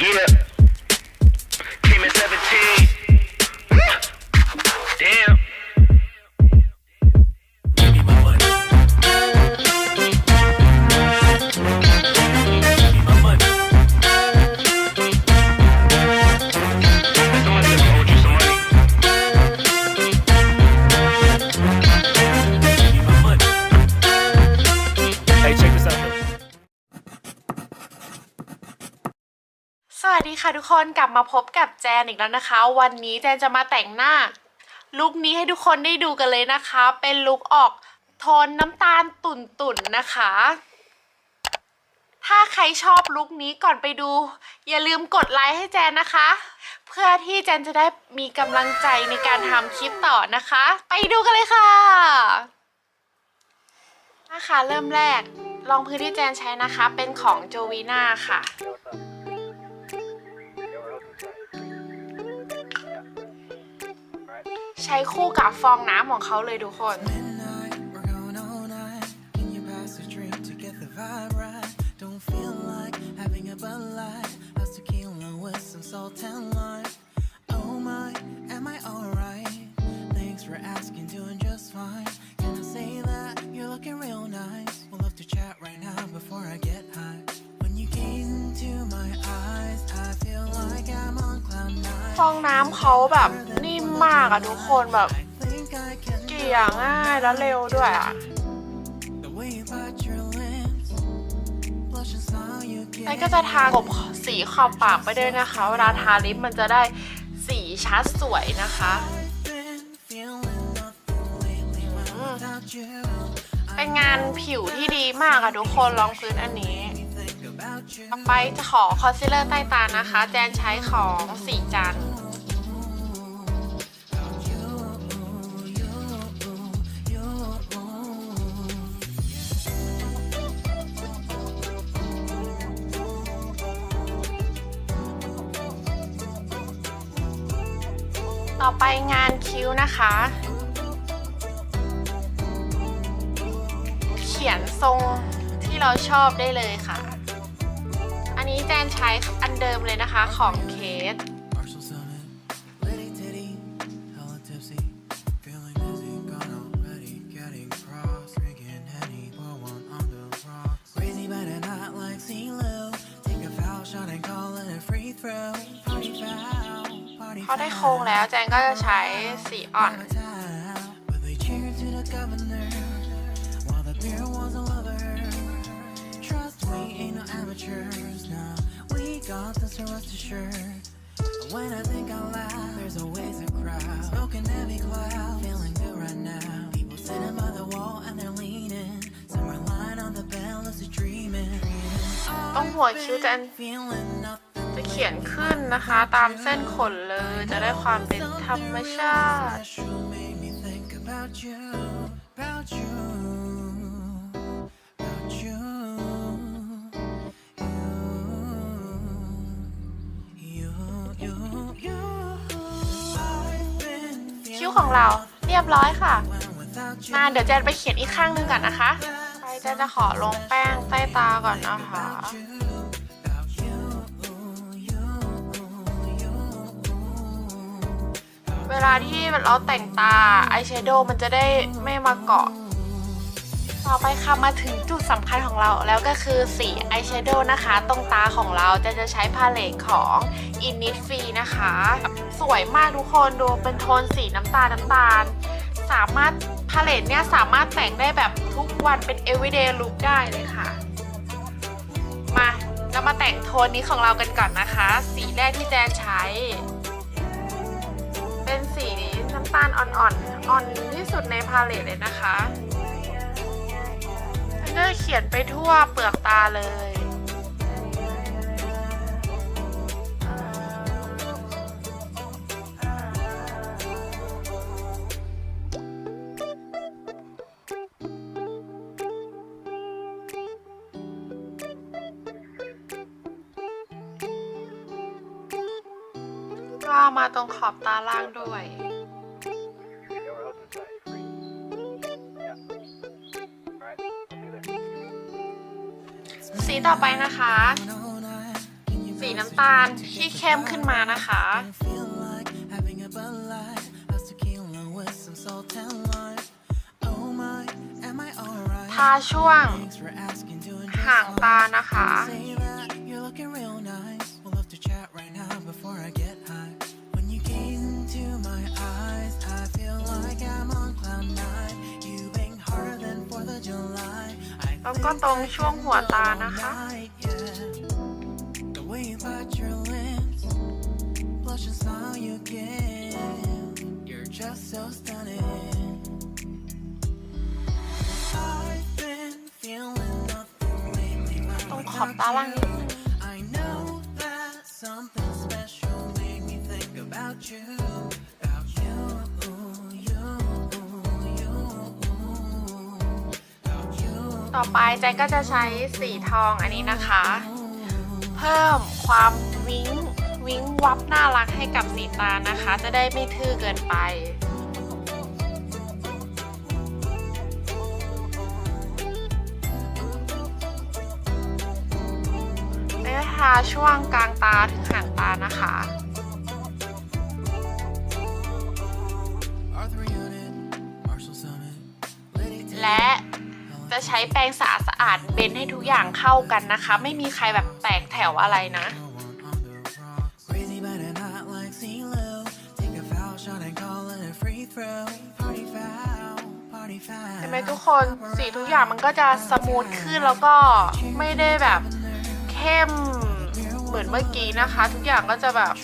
Yeah. วัสดีค่ะทุกคนกลับมาพบกับแจนอีกแล้วนะคะ วันนี้แจนจะมาแต่งหน้า ลุคนี้ให้ทุกคนได้ดูกันเลยนะคะ เป็นลุคออกโทนน้ำตาลตุ่นๆนะคะ ถ้าใครชอบลุคนี้ก่อนไปดู อย่าลืมกดไลค์ให้แจนนะคะ เพื่อที่แจนจะได้มีกำลังใจในการทำคลิปต่อนะคะ ไปดูกันเลยค่ะนะคะเริ่มแรกรองพื้นที่แจนใช้นะคะ เป็นของโจวีน่าค่ะ ใช้คู่กับฟองน้ำของเขาเลยทุกคน Midnight, we're going all night. Can you pass a drink to get the vibe right? Don't feel like having a Bud Light. How's tequila with some salt and lime? Oh my, am I alright? Thanks for asking, doing just fine. Can I say that you're looking real nice? We'll love to chat right now before I get high. When you gaze into my eyes, I feel like I'm on cloud nine. ฟองน้ำเขาแบบนิ่ มมากอะทุกคนแบบ Think I can เกลี่ยง่ายแล้วเร็วด้วยอะ The way you bite your lips, blush and smile you ไอ้ give. ก็จะทากบสีขอบปากไปด้วยนะคะ เวลาทาลิปมันจะได้สีชัดสวยนะคะ Been feeling nothing lately when without you. เป็นงานผิวที่ดีมากอะทุกคนลองพื้นอันนี้ Think about you. ต่อไปจะขอคอนซีลเลอร์ใต้ตานะคะ แจนใช้ของสีจันทร์ ต่อไปงานคิ้วนะคะ เขียนทรงที่เราชอบได้เลยค่ะ อันนี้แจนใช้อันเดิมเลยนะคะของเคส พอได้โครงแล้วแจนก็จะใช้สีอ่อน But they cheered to the governor while the beer was a lover. Trust we ain't no amateurs now. We got this to rest assured. When I think out loud, there's always a crowd. Smoking heavy cloud, feeling good right now. People sitting by the wall and they're leaning. Somewhere lying on the bed, lucid dreaming. ต้องหัวคิ้วแจน ขียนขึ้นนะคะ ตามเส้นขนเลยจะได้ความเป็นธรรมชาติคิ้วของเราเรียบร้อยค่ะ มาเดี๋ยวแจนไปเขียนอีกข้างหนึ่งก่อนนะคะไปแจนจะขอลงแป้งใต้ตาก่อนนะคะ เวลาที่เราแต่งตาอายแชโดว์มันจะได้ไม่มาเกาะ ต่อไปค่ะมาถึงจุดสำคัญของเราแล้วก็คือสีอายแชโดว์นะคะ ตรงตาของเราจะจะใช้พาเลตของ Innisfree นะคะ สวยมากทุกคนดูเป็นโทนสีน้ำตาลน้ำตาล สามารถพาเลตเนี่ยสามารถแต่งได้แบบทุกวันเป็น everyday look ได้เลยค่ะ มาเรามาแต่งโทนนี้ของเรากันก่อนนะคะ สีแรกที่แจนใช้ เป็นสีน้ำตาลอ่อนๆ อ่อนที่สุดในพาเลตเลยนะคะแล้วก็เขียนไปทั่วเปลือกตาเลย ช่อมาตรงขอบตาล่างด้วย สีต่อไปนะคะ สีน้ำตาลที่เข้มขึ้นมานะคะ ทาช่วงห่างตานะคะ แล้วก็ตรงช่วงหัวตานะคะ night, yeah. The way you bite your lips, blush and smile you give. You're just so stunning. I've been feeling nothing lately. when ตรงขอบตาล่างนิด แจนก็จะใช้สีทองอันนี้นะคะ เพิ่มความวิ้งวิ้งวับน่ารักให้กับสีตานะคะ จะได้ไม่ทื่อเกินไปแล้วทาช่วงกลางตาถึงหางตานะคะ Arthur Unit, Marshall Summit, Lady และ จะใช้แปรงสะอาดสะอาดเบนให้ทุกอย่างเข้ากันนะคะ ไม่มีใครแบบแตกแถวอะไรนะ No one on the rocks. Crazy but not like CeeLo. Take a foul shot and call it a free throw. Party foul, party foul. เห็นไหมทุกคนสีทุกอย่างมันก็จะสมูทขึ้นแล้วก็ไม่ได้แบบเข้มเหมือนเมื่อกี้นะคะ ทุกอย่างก็จะแบบ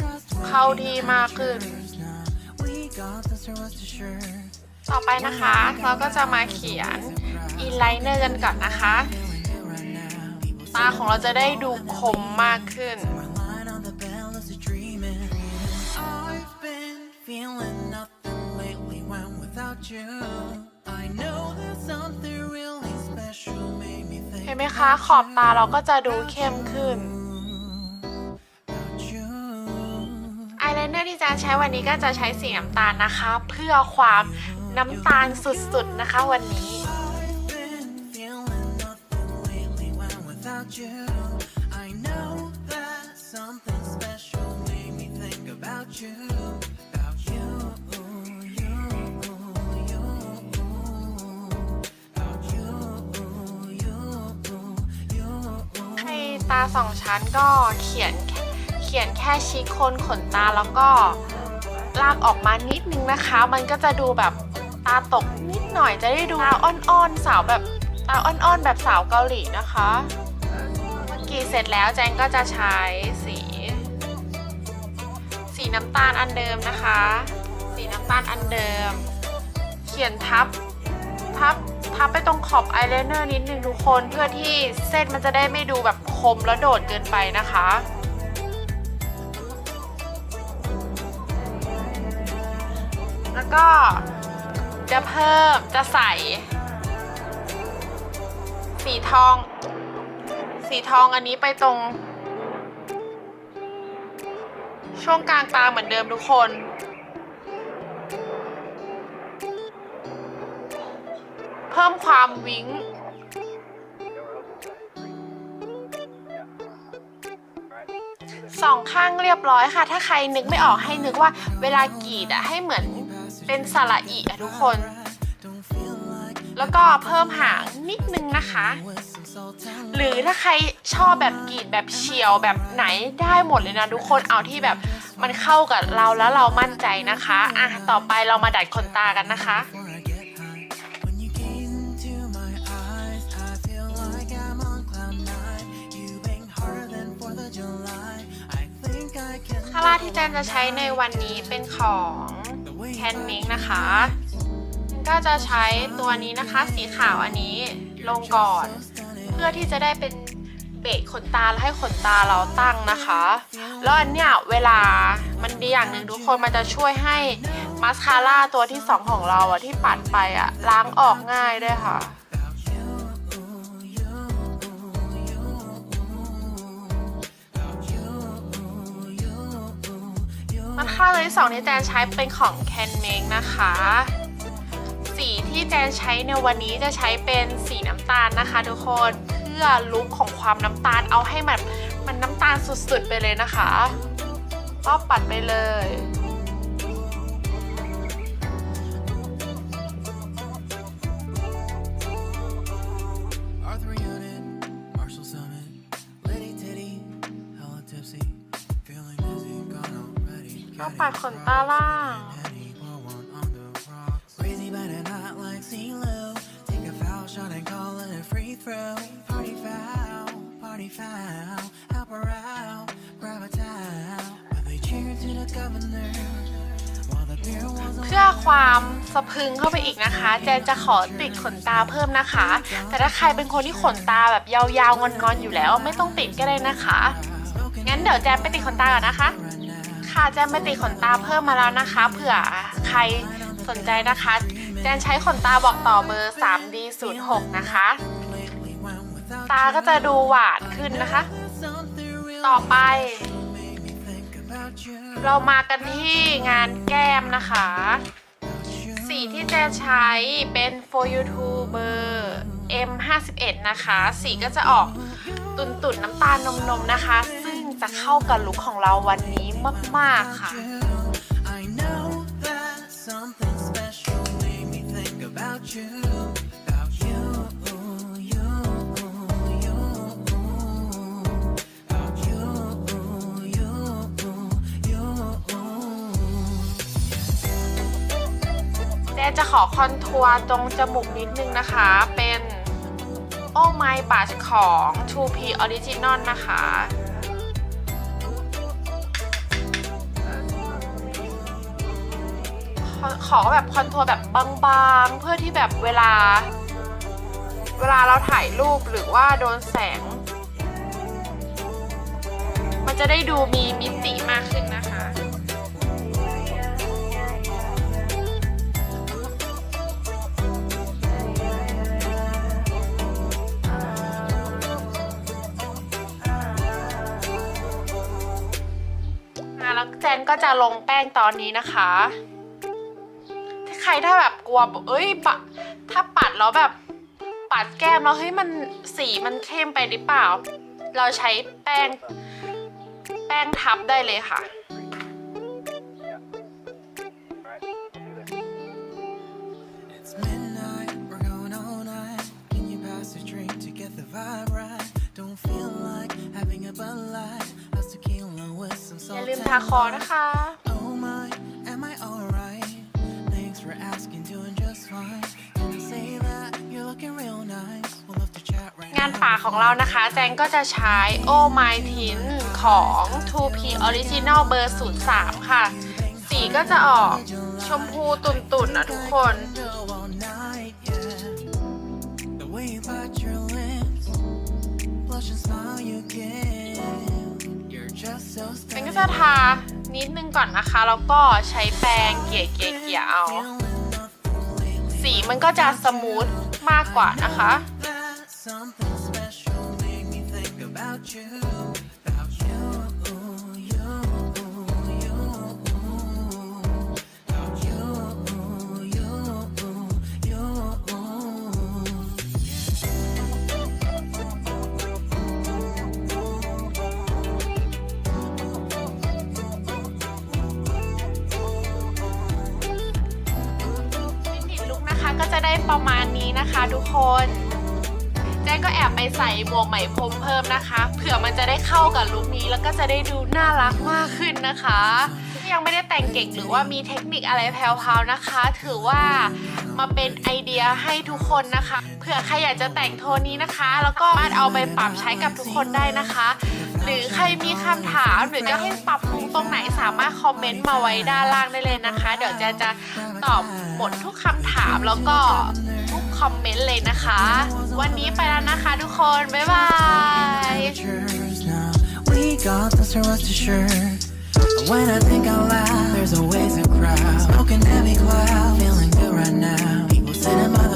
เข้าที่มากขึ้น We got this, so rest assured. ต่อไปนะคะ เราก็จะมาเขียนอินไลเนอร์กันก่อนนะคะ Feeling good right now. People ตาของเราจะได้ดูคมมากขึ้น My line on the bell is a dreaming. I've been feeling nothing lately when without you. I know there's something really special made me think เห็นไหมคะ ขอบตาเราก็จะดูเข้มขึ้น about you. อายไลเนอร์ที่แจนใช้วันนี้ก็จะใช้สีน้ำตาลนะคะ เพื่อความ น้ำตาลสุดๆนะคะวันนี้ ให้ตาสองชั้นก็เขียนเขียนแค่ชี้โคนขนตาแล้วก็ลากออกมานิดนึงนะคะ มันก็จะดูแบบ ตาตกนิดหน่อยจะได้ดูตาอ่อนๆสาวแบบตาอ่อนๆแบบสาวเกาหลีนะคะ เมื่อกี้เสร็จแล้วแจงก็จะใช้สี สีน้ำตาลอันเดิมนะคะ สีน้ำตาลอันเดิม เขียนทับทับทับไปตรงขอบอายไลเนอร์นิดนึงทุกคนเพื่อที่เส้นมันจะได้ไม่ดูแบบคมแล้วโดดเกินไปนะคะแล้วก็ จะเพิ่มจะใส่ สีทอง สีทองอันนี้ไปตรง ช่วงกลางตาเหมือนเดิมทุกคนเพิ่มความวิ้ง สองข้างเรียบร้อยค่ะ ถ้าใครนึกไม่ออกให้นึกว่าเวลากรีดอะให้เหมือน เป็นสระอีอะทุกคน แล้วก็เพิ่มหางนิดนึงนะคะ หรือถ้าใครชอบแบบกรีดแบบเฉียวแบบไหนได้หมดเลยนะทุกคนเอาที่แบบมันเข้ากับเราแล้วเรามั่นใจนะคะอะต่อไปเรามาดัดขนตากันนะคะคาราที่แจนจะใช้ในวันนี้เป็นของ แคนมิงนะคะ ก็จะใช้ตัวนี้นะคะสีขาวอันนี้ลงก่อน เพื่อที่จะได้เป็นเบรกขนตาแล้วให้ขนตาเราตั้งนะคะ แล้วอันเนี้ยเวลามันดีอย่างหนึ่งทุกคนมันจะช่วยให้มาสคาร่าตัวที่สองของเราอะที่ปัดไปอะล้างออกง่ายด้วยค่ะ มันค่าเลยสองที่แจนใช้เป็นของแคนเมกนะคะ สีที่แจนใช้ในวันนี้จะใช้เป็นสีน้ำตาลนะคะ ทุกคนเพื่อลุคของความน้ำตาลเอาให้แบบมันน้ำตาลสุดๆไปเลยนะคะก็ปัดไปเลย towel. But they cheered to the governor. While the beer was เพื่อความสะพรึงเข้าไปอีกนะคะ แจนจะขอติดขนตาเพิ่มนะคะ แต่ถ้าใครเป็นคนที่ขนตาแบบยาวๆงอนๆอยู่แล้ว ไม่ต้องติดก็ได้นะคะ งั้นเดี๋ยวแจนไปติดขนตาก่อนนะคะ ค่ะแจนไปติดขนตาเพิ่มมาแล้วนะคะ เผื่อใครสนใจนะคะ แจนใช้ขนตาบอกต่อเบอร์ 3D06 นะคะ ตาก็จะดูหวานขึ้นนะคะ ต่อไป เรามากันที่งานแก้มนะคะ สีที่แจนใช้เป็น for youtuber M51 นะคะ สีก็จะออกตุ่นๆน้ำตาลนมๆนะคะ ซึ่งจะเข้ากับลุคของเราวันนี้ มาก ๆ ค่ะ I know that something special made me think about you, about you, you, you, about you, you, you. แจนจะขอคอนทัวร์ตรงจมูกนิดนึงนะคะ เป็น Oh My Brush ของ 2P Original นะคะ ขอแบบคอนทัวร์แบบบางๆ เพื่อที่แบบเวลา เวลาเราถ่ายรูปหรือว่าโดนแสง มันจะได้ดูมีมิติมากขึ้นนะคะแล้วแจนก็จะลงแป้งตอนนี้นะคะ ใครถ้าแบบกลัวแบบเอ้ยปะถ้าปัดแล้วแบบปัดแก้มแล้วเฮ้ยมันสีมันเข้มไปหรือเปล่า เราใช้แป้ง แป้งทับได้เลยค่ะ It's midnight, we're going all night. Can you pass a drink to get the vibe right? Don't feel like having a Bud Light. How's tequila with some อย่า salt ลืม and ทาคอนะคะ chat right งาน now. ป่าของเรานะคะแจงก็จะใช้ Oh My Tin ของ 2P Original เบอร์ 03 ค่ะ สีก็จะออกชมพูตุ่นๆนะทุกคน Do all night, yeah. The way you bite your lips, blush and smile you give. You're just so แจง special. ก็จะทานิดนึงก่อนนะคะ แล้วก็ใช้แปรงเกี่ยเกลี่ยเกลี่ยเอา สีมันก็จะสมูทมากกว่านะคะ ลุกนะคะก็จะได้ประมาณนี้นะคะทุกคน แจ้งก็แอบไปใส่หมวกไหมพรมเพิ่มนะคะ เผื่อมันจะได้เข้ากับลุคนี้แล้วก็จะได้ดูน่ารักมากขึ้นนะคะ ยังไม่ได้แต่งเก่งหรือว่ามีเทคนิคอะไรแพรวๆนะคะ ถือว่ามาเป็นไอเดียให้ทุกคนนะคะเผื่อใครอยากจะแต่งโทนนี้นะคะ แล้วก็สามาเอาไปปรับใช้กับทุกคนได้นะคะ หรือใครมีคำถามหรือจะให้ปรับปรุงตรงไหนสามารถคอมเมนต์มาไว้ด้านล่างได้เลยนะคะ เดี๋ยวจนจะตอบหมดทุกคำถามแล้วก็ อมเมนต์เลยนะคะ วันนี้ไปแล้วนะคะทุกคน บ๊ายบาย Pictures now. We got this to rest assured. When I think out loud, there's always a crowd. Smoking heavy cloud, feeling good right now. People sitting by the